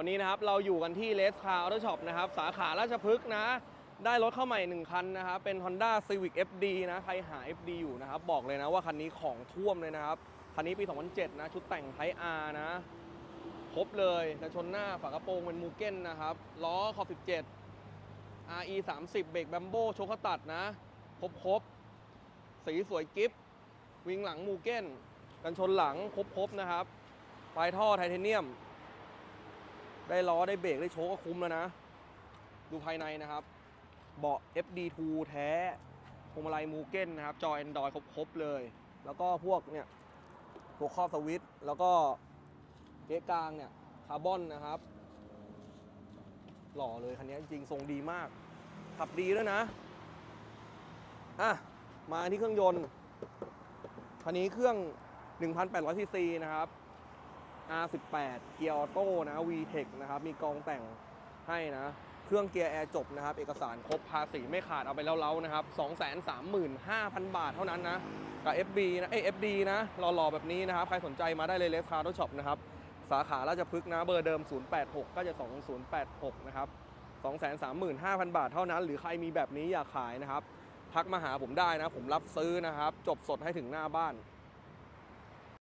วันนี้นะครับเราอยู่กันที่เลสคาร์ออโตช็อปนะครับสาขาราชพฤกษ์นะ ได้รถเข้าใหม่1คันนะครับเป็น Honda Civic FD นะใครหา FD อยู่นะครับบอกเลยนะว่าคันนี้ของท่วมเลยนะครับคันนี้ปี 2007 นะชุดแต่งไท R นะครบเลยกันชนหน้าฝากระโปรงเป็นมูเก้นนะครับล้อขอบ 17 RE 30เบรกแบมโบโชคตัดนะครบครบสีสวยกิฟวิงหลังมูเก้น กันชนหลังครบครบนะครับปลายท่อไทเทเนียม ได้ล้อได้เบรกได้โชคก็คุ้มแล้วนะ ดูภายในนะครับ เบาะ FD2 แท้พวงมาลัยมูเก้นนะครับ จอ Android ครบๆเลย แล้วก็พวกเนี่ยตัวครอบสวิตแล้วก็เก๊ะกลางเนี่ยคาร์บอนนะครับ หล่อเลยคันนี้จริงทรงดีมาก ขับดีด้วยนะ อะ มาที่เครื่องยนต์คันนี้เครื่อง 1,800ซีซีนะครับ R18 เกียร์ออโต้นะ VTEC นะครับมีกองแต่งให้นะ เครื่องเกียร์แอร์จบนะครับ เอกสารครบภาษีไม่ขาดเอาไปแล้วๆนะครับ 235,000 บาทเท่านั้นนะ กับ FB นะเอ้ย FD นะหล่อๆแบบนี้นะครับ ใครสนใจมาได้เลยเลฟคาร์ดช็อปนะครับ สาขาราชพฤกษ์นะเบอร์เดิม 086 ก็จะ 2086 นะครับ 235,000 บาทเท่านั้น หรือใครมีแบบนี้อยากขายนะครับทักมาหาผมได้นะ ผมรับซื้อนะครับ จบสดให้ถึงหน้าบ้าน